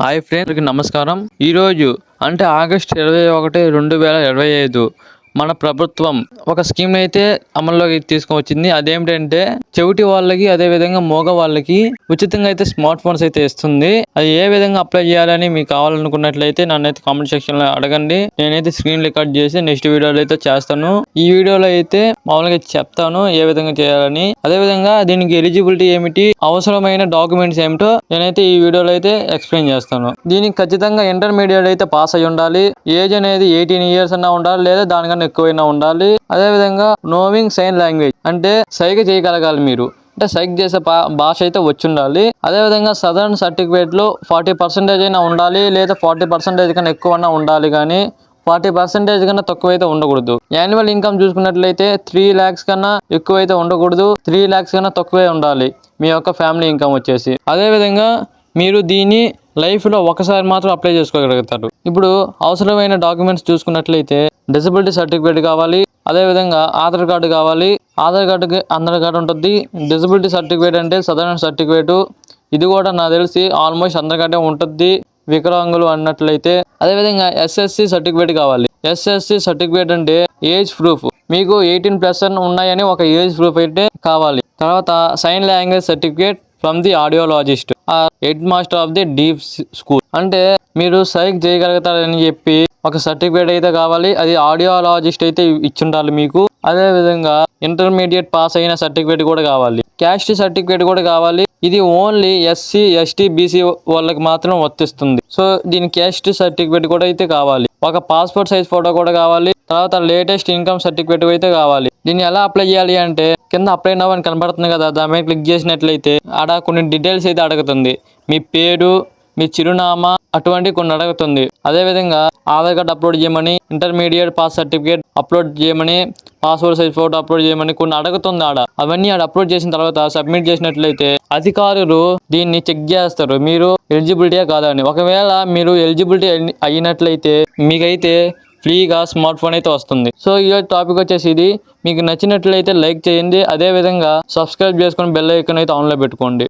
Hi ఫ్రెండ్స్కి నమస్కారం. ఈరోజు అంటే ఆగస్ట్ ఇరవై ఒకటి రెండు వేల ఇరవై ఐదు మన ప్రభుత్వం ఒక స్కీమ్ అయితే అమల్లోకి తీసుకువచ్చింది. అదేమిటంటే చెవిటి వాళ్ళకి అదే విధంగా మోగ వాళ్ళకి ఉచితంగా అయితే స్మార్ట్ ఫోన్స్ అయితే ఇస్తుంది. అది ఏ విధంగా అప్లై చేయాలని మీకు కావాలనుకున్నట్లయితే నన్నైతే కామెంట్ సెక్షన్లో అడగండి. నేనైతే స్క్రీన్ రికార్డ్ చేసి నెక్స్ట్ వీడియోలో అయితే చేస్తాను. ఈ వీడియోలో అయితే మామూలుగా చెప్తాను ఏ విధంగా చేయాలని. అదే విధంగా దీనికి ఎలిజిబిలిటీ ఏమిటి అవసరమైన డాక్యుమెంట్స్ ఏమిటో నేనైతే ఈ వీడియోలో అయితే ఎక్స్ప్లెయిన్ చేస్తాను. దీనికి ఖచ్చితంగా ఇంటర్మీడియట్ అయితే పాస్ అయి ఉండాలి ఏజ్ అనేది ఎయిటీన్ ఇయర్స్ అన్నా ఉండాలి లేదా దానికన్నా ఎక్కువైనా ఉండాలి. అదే విధంగా నోవింగ్ సైన్ లాంగ్వేజ్ అంటే సైగ చేయగలగాలి మీరు. అంటే సైక్ చేసే భాష అయితే వచ్చి ఉండాలి అదే విధంగా సదరన్ సర్టిఫికేట్లో ఫార్టీ పర్సెంటేజ్ అయినా ఉండాలి లేదా ఫార్టీ పర్సెంటేజ్ కన్నా ఎక్కువ ఉండాలి కానీ ఫార్టీ పర్సెంటేజ్ కన్నా తక్కువ అయితే ఉండకూడదు. యాన్యువల్ ఇన్కమ్ చూసుకున్నట్లయితే త్రీ ల్యాక్స్ కన్నా ఎక్కువ అయితే ఉండకూడదు త్రీ ల్యాక్స్ కన్నా తక్కువే ఉండాలి మీ యొక్క ఫ్యామిలీ ఇన్కమ్ వచ్చేసి. అదే విధంగా మీరు దీన్ని లైఫ్లో ఒకసారి మాత్రం అప్లై చేసుకోగలుగుతారు. ఇప్పుడు అవసరమైన డాక్యుమెంట్స్ చూసుకున్నట్లయితే డిసబిలిటీ సర్టిఫికేట్ కావాలి అదే విధంగా ఆధార్ కార్డు కావాలి. ఆధార్ కార్డుకి ఆధార్ కార్డు ఉంటుంది. డిసబిలిటీ సర్టిఫికేట్ అంటే సదరణ సర్టిఫికేట్. ఇది కూడా నాకు తెలిసి ఆల్మోస్ట్ అందరికంటే ఉంటుంది. వికలాంగులు అన్నట్లయితే. అదేవిధంగా ఎస్ఎస్సి సర్టిఫికేట్ కావాలి. ఎస్ఎస్సి సర్టిఫికేట్ అంటే ఏజ్ ప్రూఫ్. మీకు ఎయిటీన్ ప్లస్ ఉన్నాయని ఒక ఏజ్ ప్రూఫ్ అయితే కావాలి. తర్వాత sign language certificate from the audiologist head master of the deaf school అంటే మీరు సైక్ చేయగలుగుతారని చెప్పి ఒక సర్టిఫికేట్ అయితే కావాలి. అది ఆడియోలాజిస్ట్ అయితే ఇచ్చుండాలి మీకు. అదే విధంగా ఇంటర్మీడియట్ పాస్ అయిన సర్టిఫికేట్ కూడా కావాలి. క్యాస్ట్ సర్టిఫికేట్ కూడా కావాలి. ఇది ఓన్లీ ఎస్సీ ఎస్టీ బీసీ వాళ్ళకి మాత్రం వర్తిస్తుంది. సో దీని క్యాస్ట్ సర్టిఫికేట్ కూడా అయితే కావాలి. ఒక పాస్పోర్ట్ సైజ్ ఫోటో కూడా కావాలి. తర్వాత లేటెస్ట్ ఇన్కమ్ సర్టిఫికేట్ అయితే కావాలి. దీన్ని ఎలా అప్లై చేయాలి అంటే కింద అప్లై నవ్ అని కనబడుతుంది కదా దాని మీద క్లిక్ చేసినట్లయితే ఆడ కొన్ని డీటెయిల్స్ అయితే అడుగుతుంది. మీ పేరు మీ చిరునామా అటువంటి కొన్ని అడుగుతుంది. అదే విధంగా ఆధార్ కార్డ్ అప్లోడ్ చేయమని ఇంటర్మీడియట్ పాస్ సర్టిఫికేట్ అప్లోడ్ చేయమని పాస్పోర్ట్ సైజ్ ఫోటో అప్లోడ్ చేయమని కొన్ని అడుగుతుంది ఆడ. అవన్నీ ఆడ అప్లోడ్ చేసిన తర్వాత సబ్మిట్ చేసినట్లయితే అధికారులు దీన్ని చెక్ చేస్తారు. మీరు ఎలిజిబిలిటీ కాదని. ఒకవేళ మీరు ఎలిజిబిలిటీ అయినట్లయితే మీకైతే ఫ్రీగా స్మార్ట్ ఫోన్ అయితే వస్తుంది. సో ఈ టాపిక్ వచ్చేసి ఇది. మీకు నచ్చినట్లయితే లైక్ చేయండి. అదే విధంగా సబ్స్క్రైబ్ చేసుకొని బెల్ ఐకన్ అయితే ఆన్లో పెట్టుకోండి.